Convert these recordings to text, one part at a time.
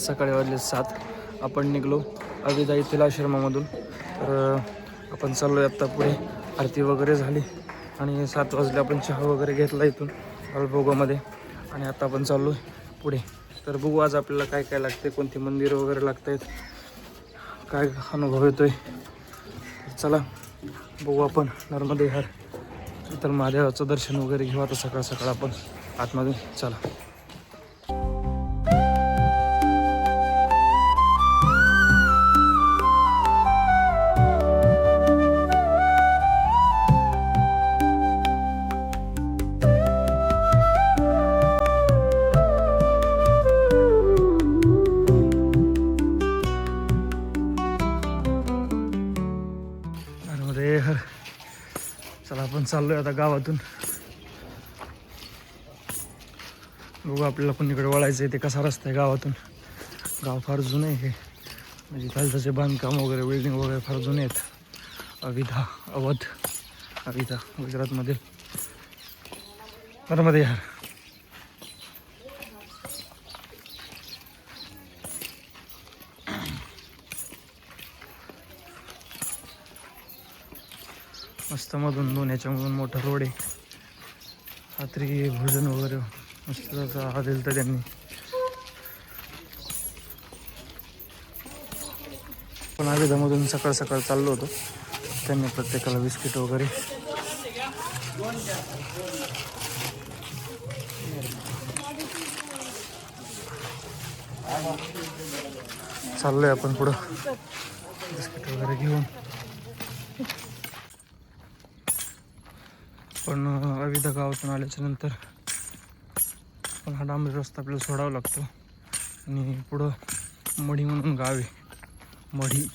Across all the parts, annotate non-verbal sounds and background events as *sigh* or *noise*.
सकाळी वाजले सात. आपण निघलो अविदा येथील आश्रमामधून. तर आपण चाललो आहे आत्ता पुढे. आरती वगैरे झाली आणि सात वाजले आपण चहा वगैरे घेतला इथून अलभोगामध्ये आणि आता आपण चाललो आहे पुढे. तर बघू आज आपल्याला काय काय लागते कोणती मंदिरं वगैरे लागत आहेत काय अनुभव येतो आहे चला बघू आपण. नर्मदे हर. तर महादेवाचं दर्शन वगैरे घेऊ आता सकाळ सकाळ आपण. आतमध्ये चला. चाललोय आता गावातून. बघू आपल्याला पण इकडे वळायचं आहे ते कसा रस्ता आहे गावातून. गाव फार जुनं आहे हे. म्हणजे खालसाचे बांधकाम वगैरे बिल्डिंग वगैरे फार जुने आहेत. अविधा अवध अविधा गुजरातमधील मध्ये यार. मस्त मधून दोन याच्यामधून मोठा रोड आहे. रात्री भोजन वगैरे मस्त त्याचा दिलं तर त्यांनी. पण आविधामधून सकाळ सकाळ चाललो होतो. त्यांनी प्रत्येकाला बिस्किट वगैरे. चाललोय आपण पुढं. बिस्किट वगैरे घेऊन पण अं, गावातून आल्याच्यानंतर पण हा डांबरी रस्ता आपल्याला सोडावा लागतो. आणि पुढं मढी म्हणून गाव आहे. मढी.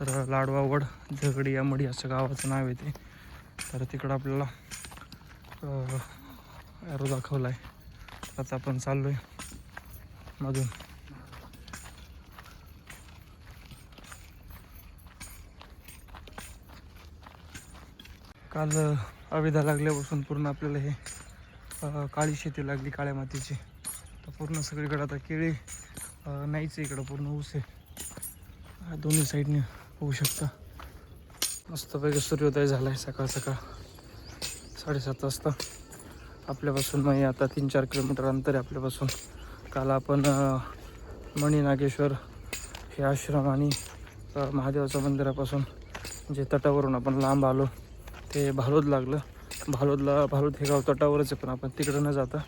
तर लाडवावड झगडी या मढी असं गावाचं नाव आहे ते. तर तिकडं आपल्याला ॲरो दाखवला आहे आता आपण चाललो आहे मधून. काल अविधा लागल्यापासून पूर्ण आपल्याला हे काळी शेती लागली काळ्या मातीची. तर पूर्ण सगळीकडे आता केळी नाहीच इकडं पूर्ण ऊस आहे. दोन्ही साईडने होऊ शकता. मस्तपैकी सूर्योदय झाला आहे सकाळ सकाळ. साडेसात वाजता. आपल्यापासून मग आता तीन चार किलोमीटर अंतर आहे आपल्यापासून. काल आपण मणिनागेश्वर मणी नागेश्वर हे आश्रम आणि महादेवाच्या मंदिरापासून जे तटावरून आपण लांब आलो. ते भालोद लागलं. भालोदला भालोद हे गाव तटावरच आहे पण आपण तिकडं न जाता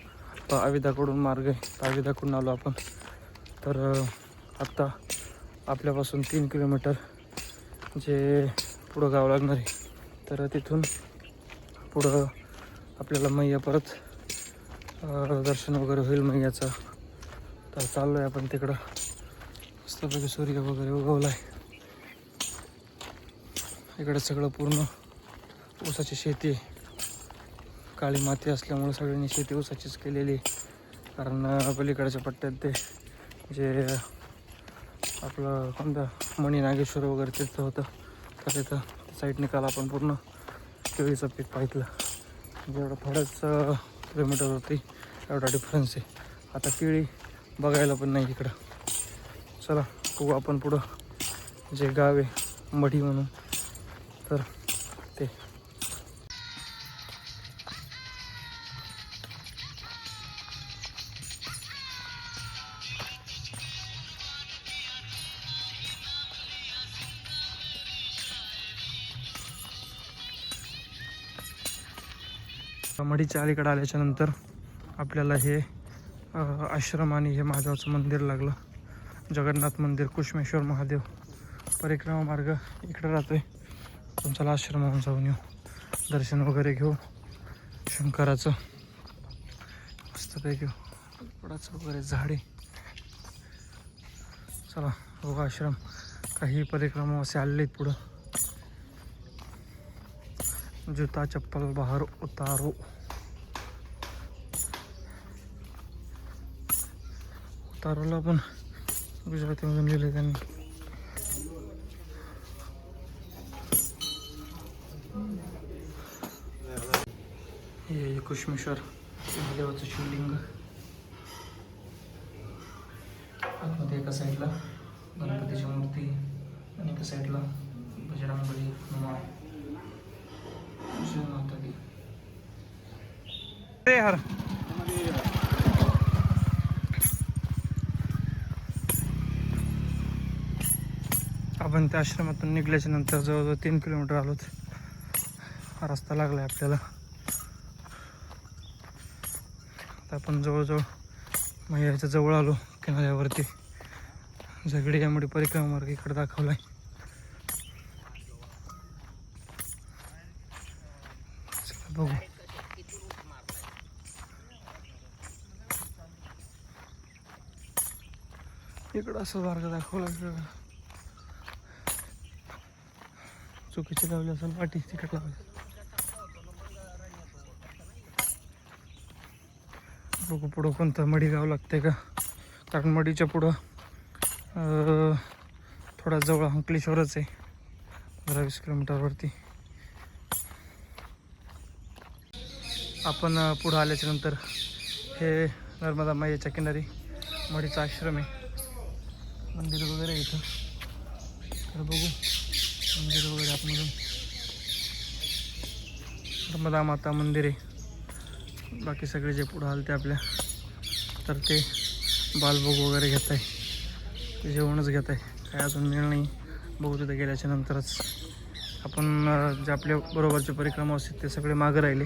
अ, आविधाकडून मार्ग आहे. तर आविधाकडून आलो आपण. तर आत्ता आपल्यापासून तीन किलोमीटर जे पुढं गाव लागणार आहे. तर तिथून पुढं आपल्याला मैया परत दर्शन वगैरे होईल मैयाचं. तर चाललो आहे आपण तिकडं. मस्तपैकी सूर्य वगैरे उगवला आहे इकडं सगळं पूर्ण ऊसाची शेती काळी माती असल्यामुळे सगळ्यांनी शेती ऊसाचीच केलेली कारण पलीकडच्या पट्ट्यात ते जे आपलं कोणतं मणी नागेश्वर वगैरे तिथं होतं तर तिथं साईडने काल आपण पूर्ण केळीचं पीक पाहितलं जेवढं थोडंच किलोमीटरवरती एवढा डिफरन्स आहे. आता केळी बघायला पण नाही इकडं. चला बघू आपण पुढं जे गाव आहे मढी म्हणून. तर ते वाडीच्या अलीकडे आल्याच्यानंतर आपल्याला हे आश्रम आणि हे महादेवाचं मंदिर लागलं. जगन्नाथ मंदिर कुष्मेश्वर महादेव परिक्रमा मार्ग इकडे राहतोय. आहे चला आश्रमावर जाऊन येऊ. दर्शन वगैरे घेऊ. शंकराचं मस्तपैकी वडाचं वगैरे झाडे. चला बघू आश्रम. काही परिक्रमा असे आलेले आहेत पुढं. जूता चप्पल बाहेर उतारो. तारोला पण गुजरातीमधून लिहिले त्यांनी. हे कुष्मेश्वर महादेवाचं शिवलिंग. आतमध्ये एका साईडला गणपतीची मूर्ती आणि एका साईडला बजरंगबली हनुमान. शिवमाता दी आपण त्या आश्रमातून निघल्याच्या नंतर जवळजवळ तीन किलोमीटर आलोच हा रस्ता लागला आहे आपल्याला. आता आपण जवळजवळ मैयाच्या जवळ आलो किनाऱ्यावरती. झगडी यामुळे परिक्रमा मार्ग इकडे दाखवलाय. चला बघू. इकडं असं मार्ग दाखवला इकडं चुकीची लावले असेल वाटी तिकट लावले. बघू पुढं कोणतं मडी गाव लागते का? कारण मडीच्या पुढं थोडा जवळ अंकलेश्वरच आहे पंधरा वीस किलोमीटरवरती. आपण पुढं आल्याच्यानंतर हे नर्मदा माईच्या किनारी मडीचा आश्रम आहे. मंदिर वगैरे इथं. तर बघू. मंदिर वगैरे आतमधून नर्मदा माता मंदिर आहे. बाकी सगळे जे पुढं आले ते आपल्या तर ते बालभोग वगैरे घेत आहे ते जेवणच घेत आहे काय अजून मिळ नाही. बघू तिथे गेल्याच्या नंतरच. आपण जे आपल्या बरोबरचे परिक्रमा असतील ते सगळे मागं राहिले.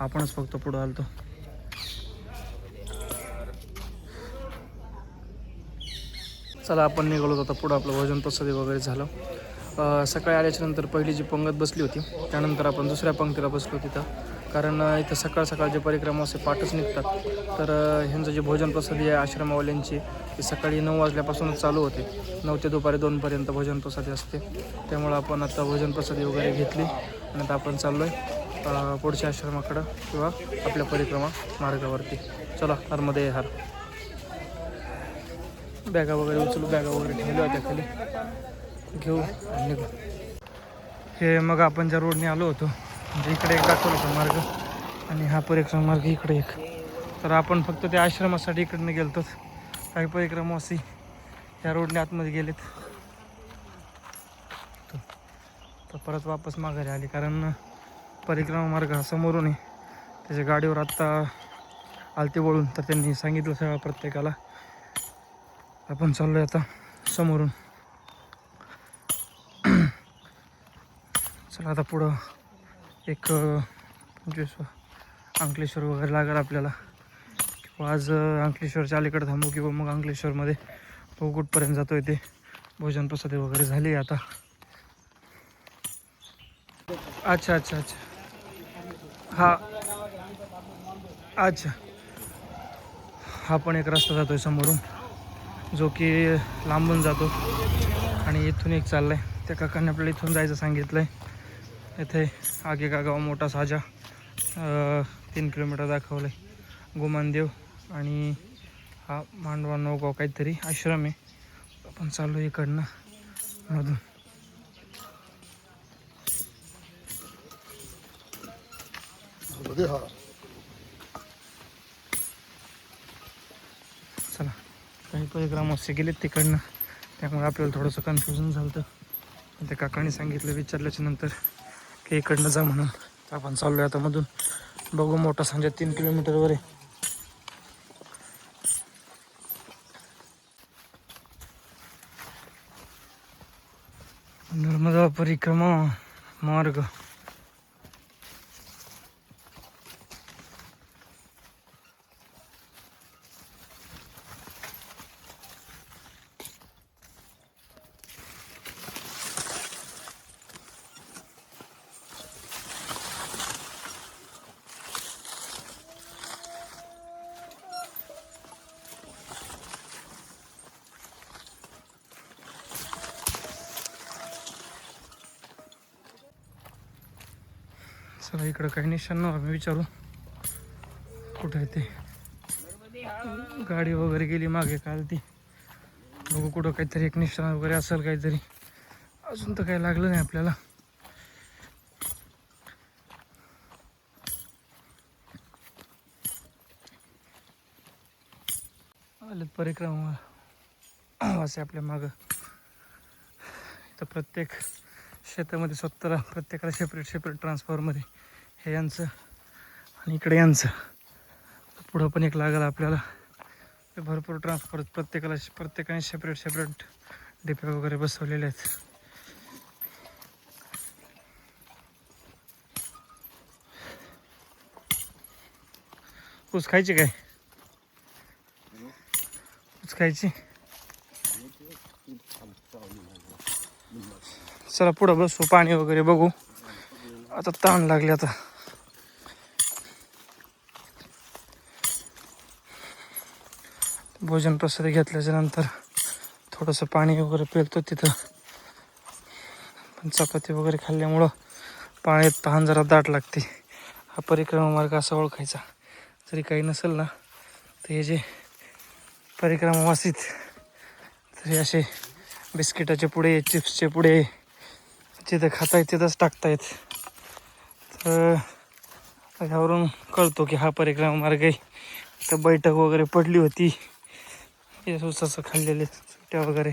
आपणच फक्त पुढं आलतो. चला आपण निघालो आता पुढं. आपलं वजन तसं वगैरे झालं. सकाळी आल्याच्यानंतर पहिली जी पंगत बसली होती त्यानंतर आपण दुसऱ्या पंक्तीला बसलो तिथं. कारण इथं सकाळ सकाळ जे परिक्रमा असे पाठच निघतात. तर ह्यांचं जे भोजन प्रसादी आहे आश्रमावाल्यांची ती सकाळी नऊ वाजल्यापासूनच चालू होते. नऊ ते दुपारी दोनपर्यंत भोजन प्रसादी असते. त्यामुळं आपण आता भोजन प्रसादी वगैरे घेतली आणि आता आपण चाललो आहे पुढच्या आश्रमाकडं किंवा आपल्या परिक्रमा मार्गावरती. चला नर्मदे हार. बॅगा वगैरे उचलू बॅगा वगैरे ठेवल्या होत्या खाली. घेऊ आणि निघू. हे मग आपण ज्या रोडने आलो होतो म्हणजे इकडे एक दाखवलं होता मार्ग आणि हा परिक्रमा मार्ग इकडे एक. तर आपण फक्त त्या आश्रमासाठी इकडनं गेलतो काही परिक्रमवासी या रोडने आतमध्ये गेलेत. तर परत वापस माघारी आली कारण परिक्रमा मार्ग हा समोरून आहे. त्याच्या गाडीवर आत्ता आलते वळून तर त्यांनी सांगितलं सगळ्या प्रत्येकाला. आपण चाललोय आता समोरून. चला आता पुढं एक अं, म्हणजे अंकलेश्वर वगैरे लागेल आपल्याला. किंवा आज अंकलेश्वरच्या अलीकडे थांबू किंवा मग अंकलेश्वरमध्ये तो कुठपर्यंत जातो आहे ते. भोजन प्रसादी वगैरे झाली आहे आता. अच्छा अच्छा अच्छा. हा. अच्छा. हा पण एक रस्ता जातो आहे समोरून. जो की लांबून जातो. आणि इथून एक चालला आहे त्या काकांनी आपल्याला इथून जायचं सांगितलं आहे येथे आगे का गाव मोठा साजा तीन किलोमीटर दाखवलं आहे गुमानदेव आणि हा मांडवा नवगाव काहीतरी आश्रम आहे. आपण चाललो इकडनं मधून. चला काही परिक्रमास्य गेलेत तिकडनं. त्यामुळे आपल्याला थोडंसं कन्फ्युजन झालं होतं ते काकांनी सांगितलं विचारल्याच्या नंतर की इकडनं जा म्हणून. तर आपण चाललोय आता मधून. बघू मोठा सांजा तीन किलोमीटरवर आहे. नर्मदा परिक्रमा मार्ग. चला इकडं काही निशाण आम्ही विचारू. कुठं आहे ते? गाडी वगैरे गेली मागे काल ती. बघू कुठं काहीतरी एक निशाण वगैरे असेल काहीतरी. अजून तर काही लागलं नाही आपल्याला. आलेत परिक्रमा. *clears throat* वासे आपल्या मागं. तर प्रत्येक शेतामध्ये स्वतःला प्रत्येकाला सेपरेट सेपरेट ट्रान्सफॉर्मर हे यांचं आणि इकडे यांचं. पुढं पण एक लागलं आपल्याला. ते भरपूर ट्रान्सफॉर प्रत्येकाला प्रत्येकाने सेपरेट सेपरेट डिपे वगैरे बसवलेले आहेत. ऊस खायची काय? ऊस खायची? चला पुढं बसू पाणी वगैरे बघू. आता ताण लागले आता. भोजन प्रसाद घेतल्याच्या नंतर थोडंसं पाणी वगैरे पेलतो तिथं. पण चपाती वगैरे खाल्ल्यामुळं पाण्यात तहान जरा दाट लागते. हा परिक्रमा मार्ग असा ओळखायचा. जरी काही नसेल ना तर हे जे परिक्रमावासीत तरी तर हे असे बिस्किटाचे पुढे चिप्सचे पुढे जिथं खाता येत तिथंच टाकतायत. तर ह्यावरून कळतो की हा परिक्रमा मार्ग आहे. तर बैठक वगैरे पडली होती. हे उसाचं खाल्लेले सुट्ट्या वगैरे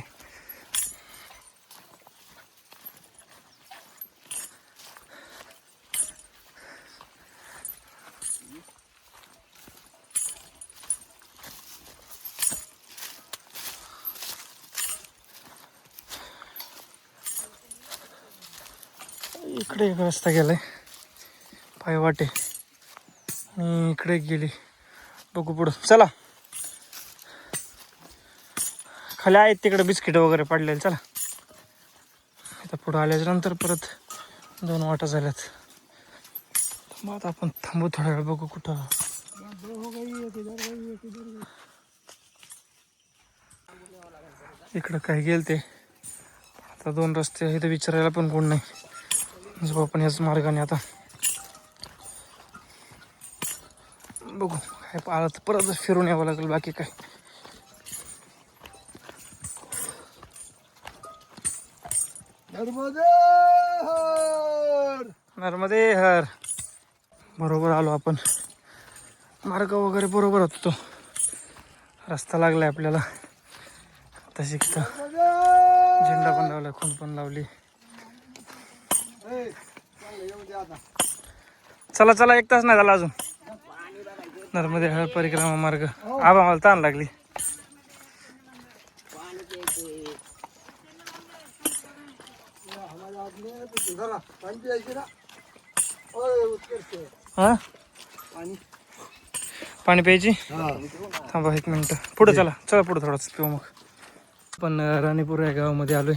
इकडे एक रस्ता गेलाय. पाय वाटे आणि इकडे गेली. बघू पुढं. चला. खाली आहेत तिकडे बिस्किट वगैरे पडलेले. चला. आता पुढं आल्याच्यानंतर परत दोन वाटा झाल्यात. मग आता आपण थांबू थोडा वेळ. बघू कुठं. इकडं काय गेल ते आता दोन रस्ते आहेत. विचारायला पण कोण नाही. जाऊ आपण याच मार्गाने आता. बघू काय पाहिलं तर परत फिरून यावं लागेल बाकी काय. नर्मदे हर! बरोबर आलो आपण. मार्ग वगैरे बरोबर होतो तो. रस्ता लागलाय आपल्याला. तशी झेंडा पण लावलाय खून पण लावली. चला चला एक तास नाही झाला अजून. नर्मदे हर परिक्रमा मार्ग. आबा मला ताण लागली. पाणी प्यायची? थांबा एक मिनिट. पुढे चला चला पुढे थोडंसं पिऊ मग. पण राणीपूर या गावामध्ये आलोय.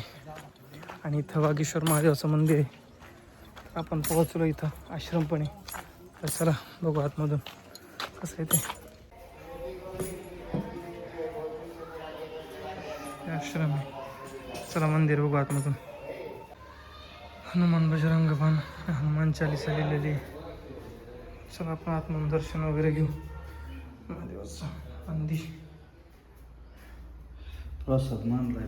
आणि इथं वागेश्वर महादेवाचं मंदिर आहे. आपण पोहोचलो इथं आश्रमपणे. तर चला बघू आतमधून कसं आहे ते. आश्रम आहे. चला मंदिर बघू आतमधून. हनुमान बजरंग पण हनुमान चालीसा लिहिलेली चला आपण आतमधून दर्शन वगैरे घेऊ. महादेवाचं मंदिर. प्रसाद मानला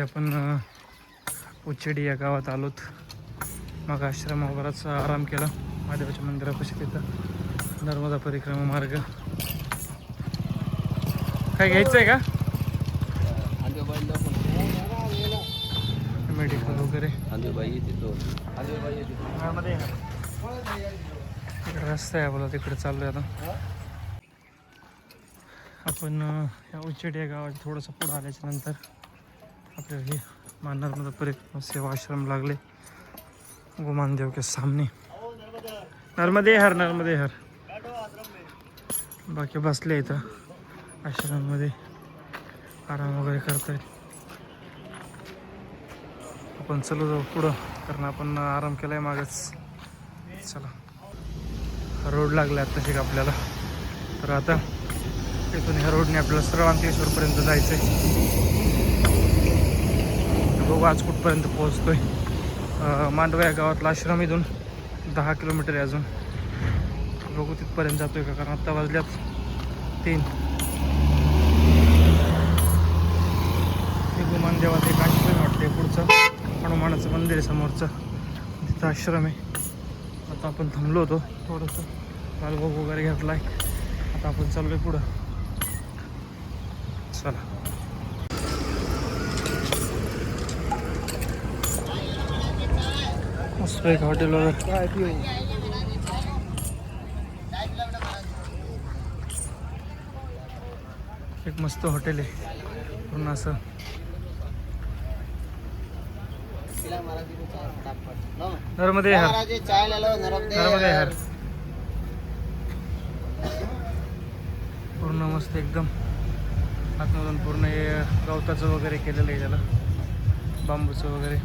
आपण उच्चडी या गावात आलोत. मग आश्रमावरच आराम केला. महादेवाच्या मंदिरापाशी तिथं नर्मदा परिक्रमा मार्ग. काय घ्यायचं आहे का? मेडिकल वगैरे. तिकडे रस्ता आहे आपला तिकडे चाललोय आता. आपण या उच्चडी या गावात थोडंसं पुढं आल्याच्यानंतर आपल्याला हे माननारमध्ये सेवा आश्रम लागले. गोमानदेव के सामने. नर्मदे हर नर्मदे हर. बाकी बसले इथं आश्रममध्ये. आराम वगैरे करतायत आपण चलो जाऊ पुढं कारण आपण आराम केलाय मागच. चला. रोड लागला तशी आपल्याला. तर आता इथून ह्या रोडने आपल्याला सरळ अंकेश्वरपर्यंत जायचं आहे बघू आज कुठपर्यंत पोहोचतोय. आहे मांडवा या गावातला आश्रम इथून दहा किलोमीटर आहे अजून. बघू तिथपर्यंत जातोय का? कारण आत्ता वाजल्यात तीन. हे गुमान देवाचं एक आश्रम वाटते पुढचं. हनुमानाचं मंदिर आहे समोरचं. तिथं आश्रम आहे. आता आपण थांबलो होतो थोडंसं. मालभोग वगैरे घेतला आहे आता आपण चाललो आहे पुढं. चला. मस्त एक हॉटेल वगैरे एक मस्त हॉटेल आहे. पूर्ण असं. नर्मदे हर. नर्मदे हर. पूर्ण मस्त एकदम. आतमधून पूर्ण हे गवताचं वगैरे केलेलं आहे त्याला. बांबूचं वगैरे.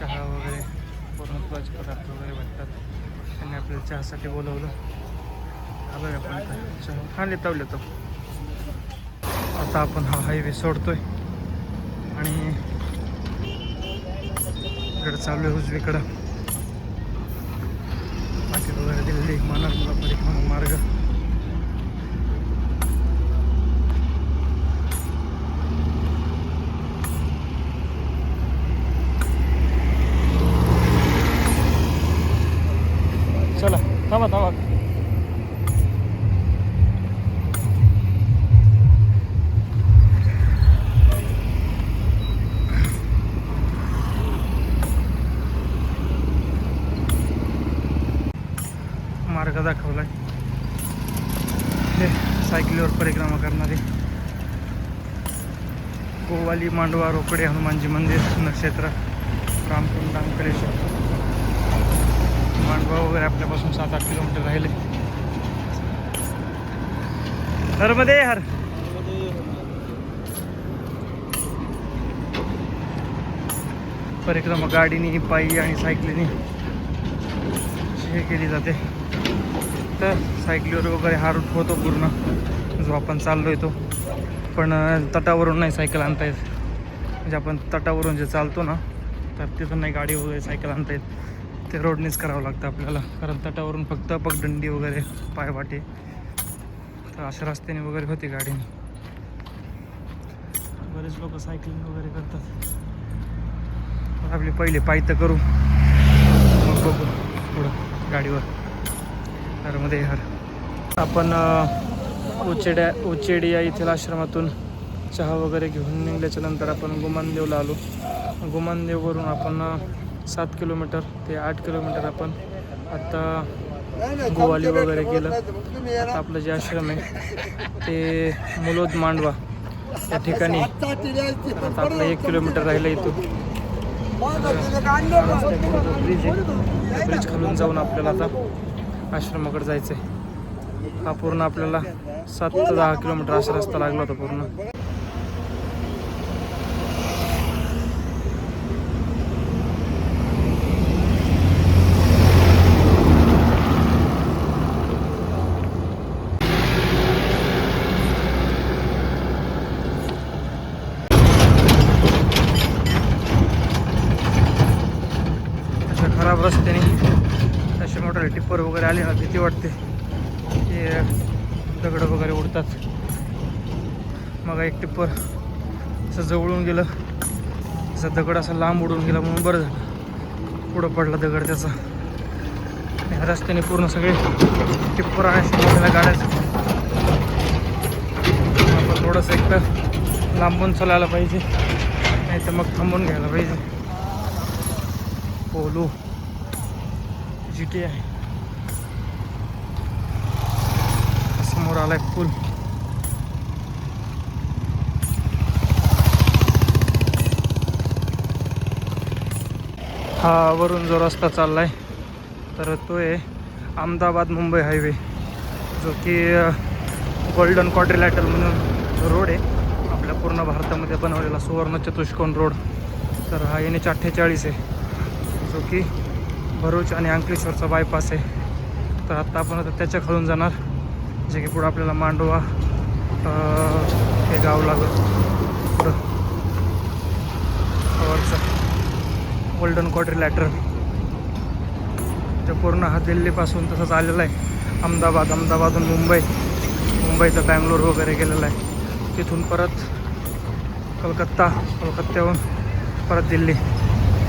चहा वगैरे. पूर्ण तुळाचे पदार्थ वगैरे भेटतात. त्यांनी आपल्याला चहासाठी बोलवलं. आलो आपण चहा हा लेता लेतो आता आपण हा हायवे सोडतोय. आणि इकडं चालू आहे उजवीकडं. पाठी वगैरे दिलेली मानवला परिक्रमा मार्ग चला थांबा थांबा. मार्ग दाखवलाय. हे सायकलीवर परिक्रमा करणारे. गोवाली मांडवा रोकडे हनुमानजी मंदिर नक्षत्र रामकुंड रामकलेश्वर. मांडवा वगैरे आपल्यापासून सात आठ किलोमीटर राहिले. नर्मदे हर. परिक्रमा गाडीने पायी आणि सायकलीने हे केली जाते. तर सायकलीवर वगैरे हा रूट होतो पूर्ण. जो आपण चाललो आहे तो. पण तटावरून नाही सायकल आणता येत. म्हणजे आपण तटावरून जे चालतो ना तर तिथून नाही गाडी वगैरे सायकल आणता येत. ते रोडनेच करावं लागतं आपल्याला. कारण तटावरून फक्त पगडंडी वगैरे पायवाटे. तर अशा रस्त्याने वगैरे होते गाडीने बरेच लोक सायकलिंग वगैरे करतात. आपले पहिले पायी तर करू. मग बघू पुढं गाडीवर. हरमध्ये हर. आपण उचेड्या उचेडिया येथील आश्रमातून चहा वगैरे घेऊन निघल्याच्या नंतर आपण गुमानदेवला आलो. गुमानदेववरून आपण सात किलोमीटर ते आठ किलोमीटर आपण आता गोवाली वगैरे केलं आता आपलं जे आश्रम आहे ते मुलोद मांडवा या ठिकाणी. आता आपलं एक किलोमीटर राहिलं इथून. ब्रिज आहे. ब्रिज खालून जाऊन आपल्याला आता आश्रमाकडे जायचं आहे हा पूर्ण आपल्याला सात ते दहा किलोमीटर असा रस्ता लागला होता पूर्ण अशा खराब रस्त्याने असे मोठे टिप्पर वगैरे आले ना भीती वाटते ते दगड वगैरे उडतात मग एक टिप्पर असं जवळून गेलं. असं दगड असं लांब उडून गेला म्हणून बरं झालं. पुढं पडला दगड त्याचा. ह्या रस्त्याने पूर्ण सगळे टिप्पर आणि अशा मोठ्या आपण थोडंसं एक तर लांबून चालायला पाहिजे. नाही तर मग थांबून घ्यायला पाहिजे. पोलो जी टी आहे समोर आलाय पूल. हा वरून जो रस्ता चाललाय तर तो आहे अहमदाबाद मुंबई हायवे जो की गोल्डन क्वाड्रिलॅटल म्हणून जो रोड आहे. आपल्या पूर्ण भारतामध्ये बनवलेला सुवर्ण चतुष्कोन रोड. तर हा एन एच अठ्ठेचाळीस आहे. जो की भरूच आणि अंकलेश्वरचा बायपास आहे. तर आत्ता आपण आता त्याच्या खालून जाणार जे की पुढं आपल्याला मांडवा हे गाव लागत पुढं वरचं गोल्डन क्वाड्रिलॅटर जो पूर्ण हा दिल्लीपासून तसंच आलेला आहे. अहमदाबाद अहमदाबादहून मुंबई मुंबईचं बँगलोर वगैरे गेलेला आहे. तिथून परत कलकत्ता कलकत्त्याहून परत दिल्ली.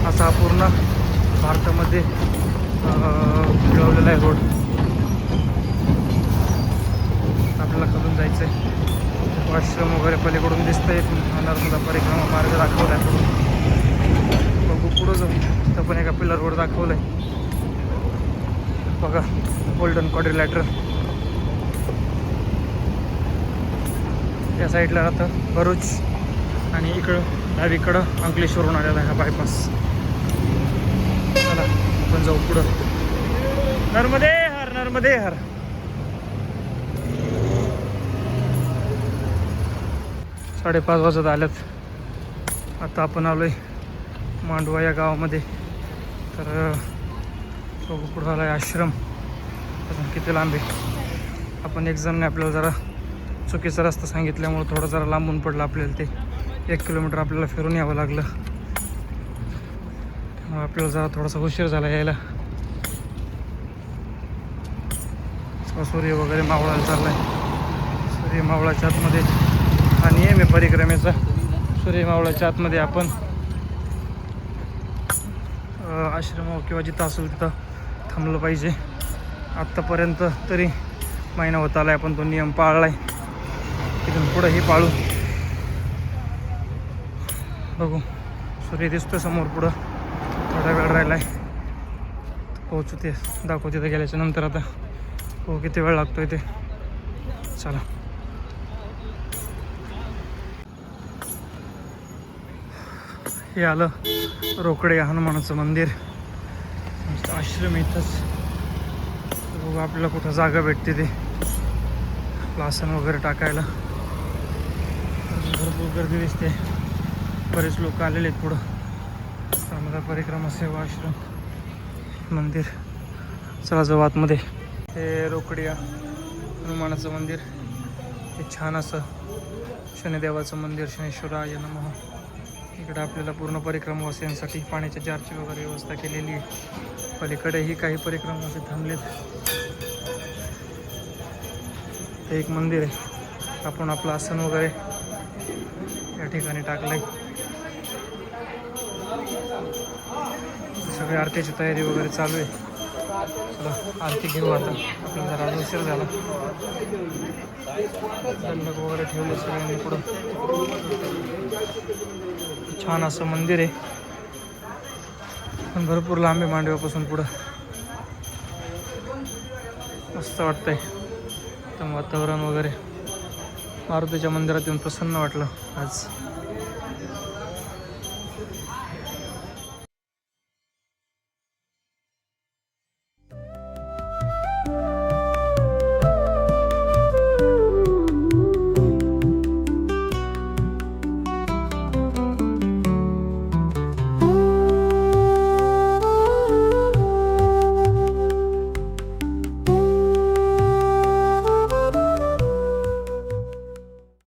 असा हा पूर्ण भारतामध्ये मिळवलेला आहे रोड आपल्याला करून जायचं आहे आश्रम वगैरे पलीकडून दिसतंय नर्मदा परिक्रमा मार्ग दाखवला आहे. पुढं जाऊ तर पण एका पिलर रोड दाखवलं आहे बघा गोल्डन क्वाड्रिलॅटर या साईडला राहतं भरूच आणि इकडं डावीकडं अंकलेश्वरून आलेला आहे हा बायपास चला आपण जाऊ पुढं. नर्मदे हर नर्मदे हर साडेपाच वाजत आल्यात. आता आपण आलोय मांडवा या गावामध्ये. तर बघू पुढं आला आहे आश्रम. अजून किती लांब आहे? आपण एक जणने आपल्याला जरा चुकीचा रस्ता सांगितल्यामुळं थोडं जरा लांबून पडलं आपल्याला ते. एक किलोमीटर आपल्याला फिरून यावं लागलं. त्यामुळे आपल्याला जरा थोडासा उशीर झाला यायला. सूर्य वगैरे मावळायला चाललाय. सूर्य मावळाच्या आतमध्ये हा नियम आहे परिक्रमेचा. सूर्य मावळाच्या आतमध्ये आपण अ, आश्रम किंवा जिथं असेल तिथं थांबलं पाहिजे. आत्तापर्यंत तरी महिना होत आला आहे आपण तो नियम पाळला आहे इथून पुढंही पाळू. बघू. सूर्य दिसतो समोर पुढं. थोडा वेळ राहिला आहे पोहोचू ते. दाखवू तिथं गेल्याच्यानंतर आता. हो किती वेळ लागतोय ते. चला. हे आलं रोकडे हनुमानाचं मंदिर. आश्रम इथंच. बघू आपल्याला कुठं जागा भेटते ते. लासन आसन वगैरे टाकायला. भरपूर गर्दी दिसते. बरेच लोक आलेले आहेत पुढं. नर्मदा परिक्रमा सेवा आश्रम मंदिर. चला जाऊ आतमध्ये. हे रोकडिया हनुमानाचं मंदिर. हे छान असं शनिदेवाचं मंदिर शनेश्वराय नमः. इकडे आपल्याला पूर्ण परिक्रमावासियांसाठी पाण्याच्या जारची वगैरे व्यवस्था केलेली आहे. पलीकडेही काही परिक्रमावासी थांबलेत. ते एक मंदिर आहे. आपण आपलं आसन वगैरे या ठिकाणी टाकलंय. सगळी आरतीची तयारी वगैरे चालू आहे. चला आरती घेऊ आता. आपल्याला जरा उशीर झाला. दंडक वगैरे ठेवले सगळ्यांनी पुढं. छान असं मंदिर आहे. पण भरपूर लांब आहे मांडव्यापासून पुढं. मस्त वाटतंय. एकदम वातावरण वगैरे. मारुतीच्या मंदिरात येऊन प्रसन्न वाटलं आज.